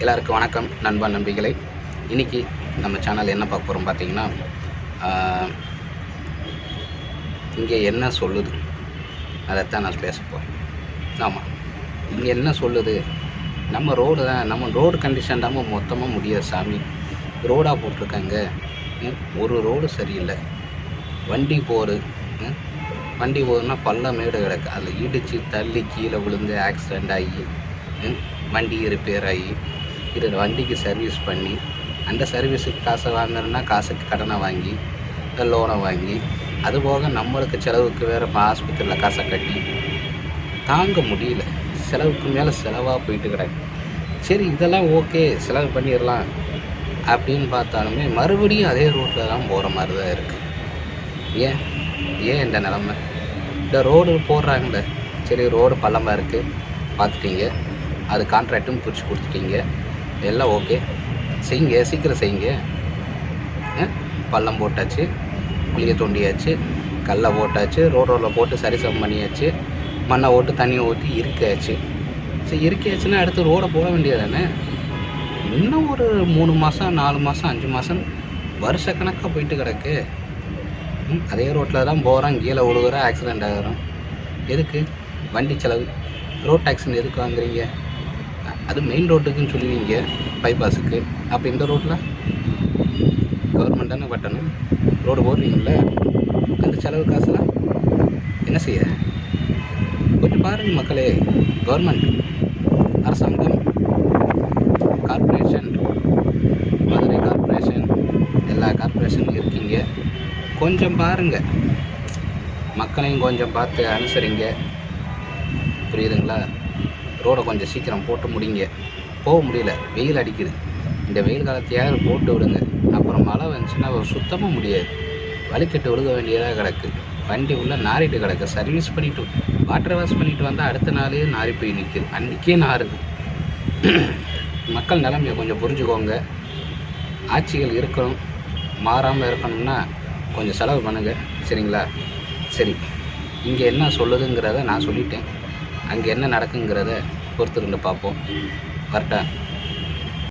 எல்லாருக்கும் வணக்கம் நண்பா நம்பிகளை இன்னைக்கு நம்ம சேனல் என்ன பார்க்க போகிறோம் பார்த்தீங்கன்னா இங்கே என்ன சொல்லுது? அதைத்தான் நான் பேச போகிறேன் ஆமாம் இங்கே என்ன சொல்லுது? நம்ம ரோடு தான் நம்ம ரோடு கண்டிஷன் தான் மொத்தமாக முடியாது சாமி. ரோடாக போட்டிருக்காங்க. ம், ஒரு ரோடு சரியில்லை. வண்டி போகுது வண்டி போகுதுன்னா பள்ளம் மேடு கிடக்கு. அதில் இடித்து தள்ளி கீழே விழுந்து ஆக்சிடெண்ட் ஆகி ம், வண்டி ரிப்பேர் ஆகி இது வண்டிக்கு சர்வீஸ் பண்ணி அந்த சர்வீஸுக்கு காசை வாங்குறோன்னா காசுக்கு கடனை வாங்கி லோனை வாங்கி அதுபோக நம்மளுக்கு செலவுக்கு வேறு ஆஸ்பத்திரியில் காசை கட்டி தாங்க முடியல. செலவுக்கு மேலே செலவாக போயிட்டு கிடக்கு. சரி இதெல்லாம் ஓகே செலவு பண்ணிடலாம் அப்படின்னு பார்த்தாலுமே மறுபடியும் அதே ரூட்டில் தான் போகிற மாதிரி தான் இருக்குது ஏன்? ஏன் இந்த நிலமை? இந்த ரோடு போடுறாங்களே. சரி ரோடு பள்ளமாக இருக்குது பார்த்துட்டீங்க. அது கான்ட்ராக்ட்டும் பிரித்து கொடுத்துட்டீங்க. எல்லாம் ஓகே செய்யுங்க சீக்கிரம் செய்யுங்க. ஆ? பள்ளம் போட்டாச்சு குழியை தோண்டியாச்சு கல்லை போட்டாச்சு ரோட் ரோடில் போட்டு சரிசம் பண்ணியாச்சு மண்ணை ஓட்டு தண்ணியை ஊற்றி இருக்காச்சு சரி இருக்காச்சுன்னா அடுத்து ரோடை போட வேண்டியதானே இன்னும் ஒரு மூணு மாதம் நாலு மாதம் அஞ்சு மாதம் வருஷக்கணக்காக போயிட்டு கிடக்கு. ம், அதே ரோட்டில் தான் போகிறோம் கீழே விழுகுற ஆக்சிடெண்ட் ஆகிறோம். எதுக்கு? வண்டி செலவு. ரோட் டேக்ஸ்னு எதுக்கு வாங்குறீங்க? அது மெயின் ரோட்டுக்குன்னு சொல்லுவீங்க பைபாஸுக்கு அப்போ இந்த ரோட்டில் கவர்மெண்ட் தானே கட்டணும். ரோடு போடுறீங்கள அந்த செலவு காசுலாம் என்ன செய்ய? கொஞ்சம் பாருங்க மக்களே கவர்மெண்ட் அரசாங்கம் கார்ப்பரேஷன் மதுரை கார்பரேஷன் எல்லா கார்ப்பரேஷனும் இருக்கீங்க. கொஞ்சம் பாருங்கள் மக்களையும் கொஞ்சம் பார்த்து அனுசரிங்க. புரியுதுங்களா? ரோடை கொஞ்சம் சீக்கிரம் போட்டு முடிங்க. போக முடியல. வெயில் அடிக்குது. இந்த வெயில் காலத்தையாவது போட்டு விடுங்க. அப்புறம் மழை வந்துச்சுன்னா சுத்தமாக முடியாது. வலிக்கட்டு விழுக வேண்டியதாக கிடக்கு. வண்டி உள்ளே நாரிட்டு கிடக்கு. சர்வீஸ் பண்ணிவிட்டு வாட்டர் வாஷ் பண்ணிவிட்டு வந்தால் அடுத்த நாளே நாரி போய் நிற்குது அன்றைக்கே நாருது மக்கள் நிலைமையை கொஞ்சம் புரிஞ்சுக்கோங்க. ஆட்சிகள் இருக்கணும். மாறாமல் இருக்கணும்னா கொஞ்சம் செலவு பண்ணுங்கள் சரிங்களா? சரி. இங்கே என்ன சொல்லுதுங்கிறத நான் சொல்லிட்டேன். அங்கே என்ன நடக்குங்கிறத பொறுத்துக்கிட்டு பார்ப்போம். கரெக்டாக